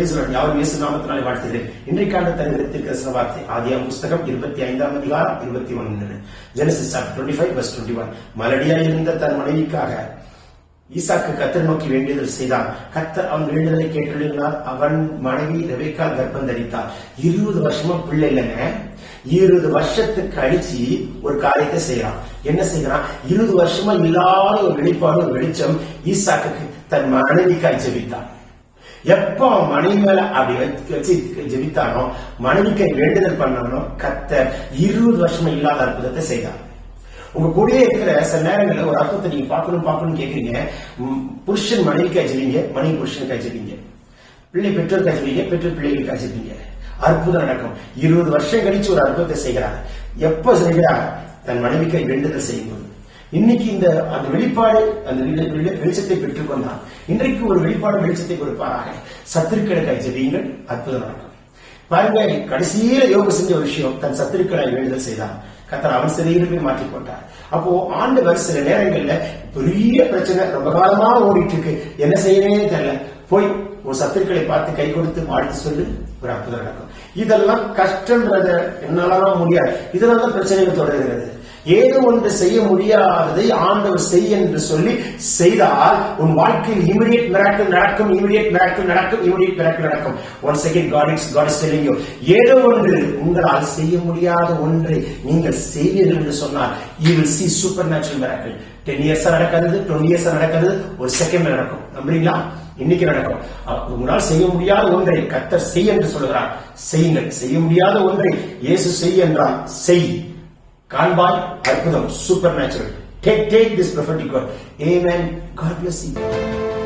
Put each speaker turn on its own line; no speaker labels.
இயேசு நாமத்தினாலே வாழ்த்துகிறேன். இன்றைக்கான தருகிறத்திற்கு வார்த்தை. ஆதியா புஸ்தகம் இருபத்தி ஐந்தாம் அதிகாரம் இருபத்தி ஒன்று Genesis chapter twenty five verse twenty one மலடியாய் இருந்த தன் மனைவிக்காக ஈசாக்கு கத்தர் நோக்கி வேண்டுதல் செய்தான். கத்தர் அவன் வேண்டுதலை கேட்டுள்ளார் அவன் மனைவி ரெபேக்கா கர்ப்பம் தரித்தார் இருபது வருஷமா பிள்ளை இல்லைங்க. இருபது வருஷத்துக்கு கழிச்சு ஒரு காரியத்தை செய்யறான். என்ன செய்யறான்? இருபது வருஷமா இல்லாத ஒரு வெளிப்பாடு ஒரு வெளிச்சம் ஈசாக்கு தன் மனைவிக்காய் ஜெபித்தான். எப்போ அவன் மனைவி மேல அப்படி வச்சு வச்சு ஜெபித்தானோ மனைவிக்கு வேண்டுதல் பண்ணானோ கத்த இருபது வருஷமா இல்லாத அற்புதத்தை செய்தான் உங்க கூடயே இருக்கிற சில நேரங்களில் ஒரு அர்த்தத்தை நீங்க பார்க்கணும் பார்க்கணும் கேட்குறீங்க புருஷன் மனைவிக்கு அஜிப்பீங்க மனைவி புருஷனுக்கு அஜிப்பீங்க பிள்ளை பெற்றோருக்கு அஜிப்பீங்க பெற்றோர் பிள்ளைகளுக்கு அஜிப்பீங்க அற்புதம் நடக்கும். இருபது வருஷம் கழிச்சு ஒரு அற்புதத்தை செய்கிறார். எப்ப செய்கிறார்? தன் மனைவிக்கு வேண்டுதல் செய்யும்போது. இன்னைக்கு இந்த அந்த வெளிப்பாடு அந்த வெளி- வெளி- வெளிச்சத்தை பெற்றுக்கொண்டான் இன்றைக்கு ஒரு வெளிப்பாடு வெளிச்சத்தை கொடுப்பாராக. சத்துருக்களுக்கு ஜெபியுங்கள் அற்புதம் நடக்கும் பாருங்க கடைசியில யோக செஞ்ச ஒரு விஷயம் தன் சத்துருக்களை வேண்டுதல் செய்தான் கத்தர் அவன் சிறையில் போய் மாற்றிக் கொண்டார். அப்போ ஆண்டவர் சில நேரங்கள்ல பெரிய பிரச்சனை ரொம்ப காலமா ஓடிட்டு இருக்கு என்ன செய்யவே தெரியல. போய் ஒரு சத்துருக்களை பார்த்து கை கொடுத்து வாழ்த்து சொல்லு ஒரு அற்புதம் நடக்கும். இதெல்லாம் கஷ்டன்றத என்னாலதான் முடியாது. இதனால தான் பிரச்சனைகள் தொடர்கிறது. ஏதோ ஒன்று செய்ய முடியாததை ஆண்டவர் செய் என்று சொல்லி செய்தால் உன் வாழ்க்கையில் இமிடியேட் மிராக்கள் நடக்கும் இமிடியட் மிராக்கள் நடக்கும் இமிடியட் மிராக்கள் நடக்கும். One second God is God is telling you ஏதோ ஒன்று உங்களால் செய்ய முடியாத ஒன்றை நீங்கள் செய்வீர்கள் என்று சொன்னால் you will see supernatural miracles ten இயர்ஸா நடக்கிறது டுவெண்ட்டி இயர்ஸா நடக்கிறது ஒரு செகண்ட் நடக்கும். நம்புறீங்களா? இன்னைக்கு நடக்கும். உங்களால் செய்ய முடியாத ஒன்றை கத்தர் செய் என்று சொல்கிறார் செய்யுங்கள். செய்ய முடியாத ஒன்றை இயேசு செய் என்றால் செய். Can't buy? Arpudam, supernatural. Take, take this prophetic word. Amen. God bless you.